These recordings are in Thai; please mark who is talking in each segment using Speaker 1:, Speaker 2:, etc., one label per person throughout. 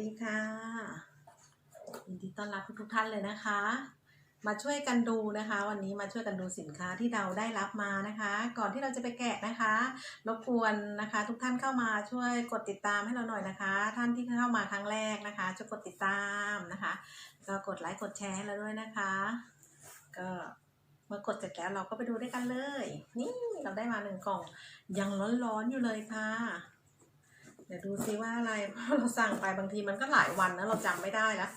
Speaker 1: ดีค่ะยินดีต้อนรับทุกๆท่านเลยนะคะ มาช่วยกันดูนะคะ วันนี้มาช่วยกันดูสินค้าที่เราได้รับมานะคะ ก่อนที่เราจะไปแกะนะคะรบกวนนะคะ ทุกท่านเข้ามาช่วยกดติดตามให้เราหน่อยนะคะ ท่านที่เข้ามาครั้งแรกนะคะช่วยกดติดตามนะคะก็กดไลค์กดแชร์ให้เราด้วยนะคะ ก็เมื่อกดเสร็จแล้วเราก็ไปดูด้วยกันเลย นี่เราได้มาหนึ่งกล่องยังร้อนๆอยู่เลยค่ะ ดี๋ยวดูซิว่าอะไรเพราะเราสั่งไปบางทีมันก็หลายวันนะเราจำไม่ได้แล้ว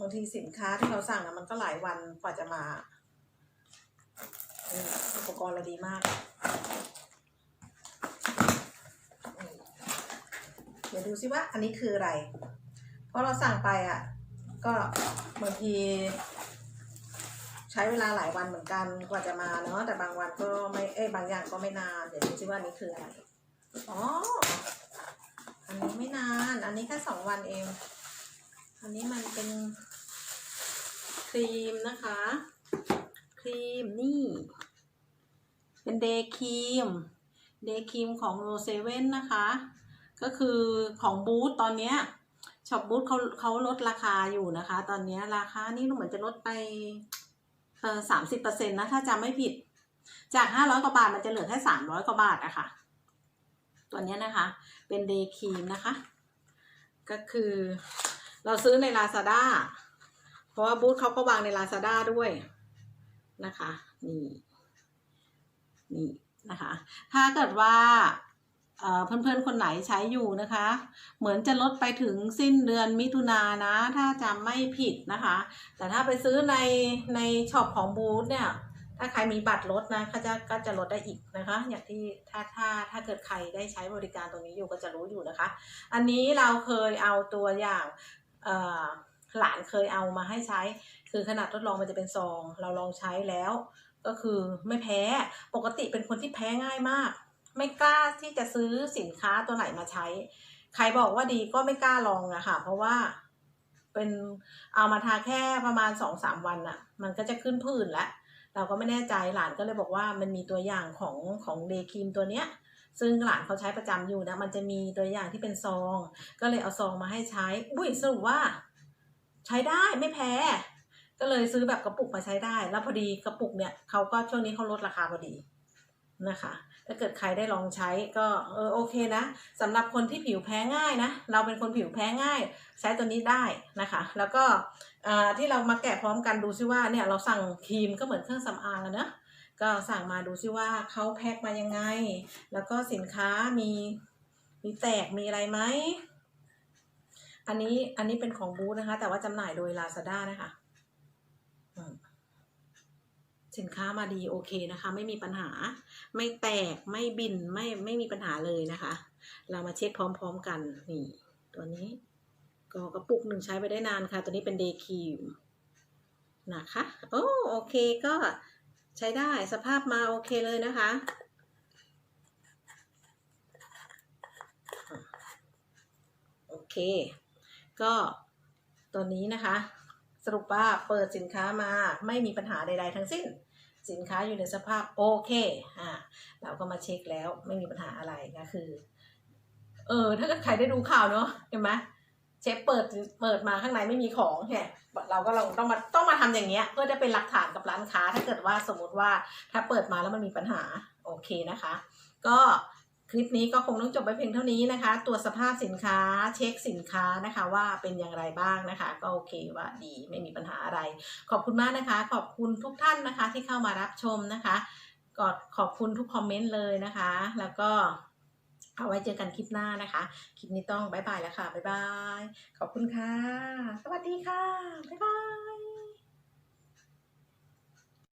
Speaker 1: บางทีสินค้าที่เราสั่งนะมันก็หลายวันกว่าจะมาอุปกรณ์เราดีมาก เดี๋ยวดูซิว่าอันนี้คืออะไร เพราะเราสั่งไปอะ ก็บางทีใช้เวลาหลายวันเหมือนกันกว่าจะมาเนาะแต่บางวันก็ไม่เอ้ยบางอย่างก็ไม่นาน เดี๋ยวดูซิว่านนี้คืออะไร อ๋อ อันนี้ไม่นาน อันนี้แค่สองวันเอง อันนี้มันเป็นครีมนะคะ ครีมนี่ เป็นเดย์ครีม เดย์ครีมของโรเซเว่นนะคะ ก็คือของบูธตอนเนี้ยช็อปบูธเขาเขาลดราคาอยู่นะคะ ตอนนี้ราคานี่เหมือนจะลดไปสามสิบเปอร์เซ็นต์นะ ถ้าจำไม่ผิด จากห้าร้อยกว่าบาทมันจะเหลือแค่สามร้อยกว่าบาทอะค่ะ ตัวนี้นะคะ เป็นเดย์ครีมนะคะ ก็คือเราซื้อใน Lazada เพราะว่าบูธเขาก็วางใน Lazada ด้วยนะคะ นี่ นี่นะคะ ถ้าเกิดว่าเพื่อนๆ คนไหนใช้อยู่นะคะ เหมือนจะลดไปถึงสิ้นเดือนมิถุนานะ ถ้าจำไม่ผิดนะคะ แต่ถ้าไปซื้อในในช็อปของบูธเนี่ย ถ้าใครมีบัตรลดนะก็จะก็จะลดได้อีกนะคะ อย่างที่ถ้าถ้าถ้าเกิดใครได้ใช้บริการตรงนี้อยู่ก็จะรู้อยู่นะคะ อันนี้เราเคยเอาตัวอย่างหลานเคยเอามาให้ใช้ คือขนาดทดลองมันจะเป็นซอง เราลองใช้แล้ว ก็คือไม่แพ้ปกติเป็นคนที่แพ้ง่ายมาก ไม่กล้าที่จะซื้อสินค้าตัวไหนมาใช้ ใครบอกว่าดีก็ไม่กล้าลองอะค่ะเพราะว่าเป็นเอามาทาแค่ประมาณสองสามวันอะมันก็จะขึ้นผื่นแล้ว เราก็ไม่แน่ใจหลานก็เลยบอกว่ามันมีตัวอย่างของของเดย์ครีมตัวเนี้ยซึ่งหลานเขาใช้ประจำอยู่นะมันจะมีตัวอย่างที่เป็นซอง ก็เลยเอาซองมาให้ใช้อุ้ยสรุปว่า ใช้ได้ไม่แพ้ ก็เลยซื้อแบบกระปุกมาใช้ได้ แล้วพอดีกระปุกเนี่ยเขาก็ช่วงนี้เขาลดราคาพอดี นะคะ ถ้าเกิดใครได้ลองใช้ก็เออโอเคนะสำหรับคนที่ผิวแพ้ง่ายนะ เราเป็นคนผิวแพ้ง่าย ใช้ตัวนี้ได้นะคะ แล้วก็อ่าที่เรามาแกะพร้อมกันดูซิว่าเนี่ยเราสั่งครีมก็เหมือนเครื่องสำอางอะนะก็สั่งมาดูซิว่าเขาแพ็คมายังไง แล้วก็สินค้ามีมีแตกมีอะไรไหม อันนี้อันนี้เป็นของบูธนะคะ แต่ว่าจำหน่ายโดย Lazada นะคะ สินค้ามาดีโอเคนะคะ ไม่มีปัญหาไม่แตกไม่บินไม่ไม่มีปัญหาเลยนะคะ เรามาเช็คพร้อมๆกันนี่ตัวนี้ ก็กระปุกหนึ่งใช้ไปได้นานค่ะ ตัวนี้เป็นเดย์ครีมนะคะโอ้โอเคก็ใช้ได้สภาพมาโอเคเลยนะคะโอเค ก็ตัวนี้นะคะ สรุปว่าเปิดสินค้ามาไม่มีปัญหาใดๆทั้งสิ้น สินค้าอยู่ในสภาพโอเคอ่าเราก็มาเช็คแล้วไม่มีปัญหาอะไรก็คือ เออ ถ้าเกิดใครได้ดูข่าวเนาะเห็นไหมเชฟเปิดเปิดมาข้างในไม่มีของเนี่ยเราก็เราต้องมาต้องมาทำอย่างเงี้ยเพื่อจะเป็นหลักฐานกับร้านค้า ถ้าเกิดว่าสมมติว่าถ้าเปิดมาแล้วมันมีปัญหาโอเคนะคะ ก็ ลิปนี้ก็คงต้องจบไปเพียงเท่านี้นะคะ ตรวจสภาพสินค้าเช็คสินค้านะคะว่าเป็นอย่างไรบ้างนะคะ ก็โอเคว่าดีไม่มีปัญหาอะไร ขอบคุณมากนะคะ ขอบคุณทุกท่านนะคะที่เข้ามารับชมนะคะกอดขอบคุณทุกคอมเมนต์เลยนะคะ แล้วก็เอาไว้เจอกันคลิปหน้านะคะ คลิปนี้ต้องบายบายแล้วค่ะบ๊ายบาย ขอบคุณค่ะ สวัสดีค่ะบ๊ายบาย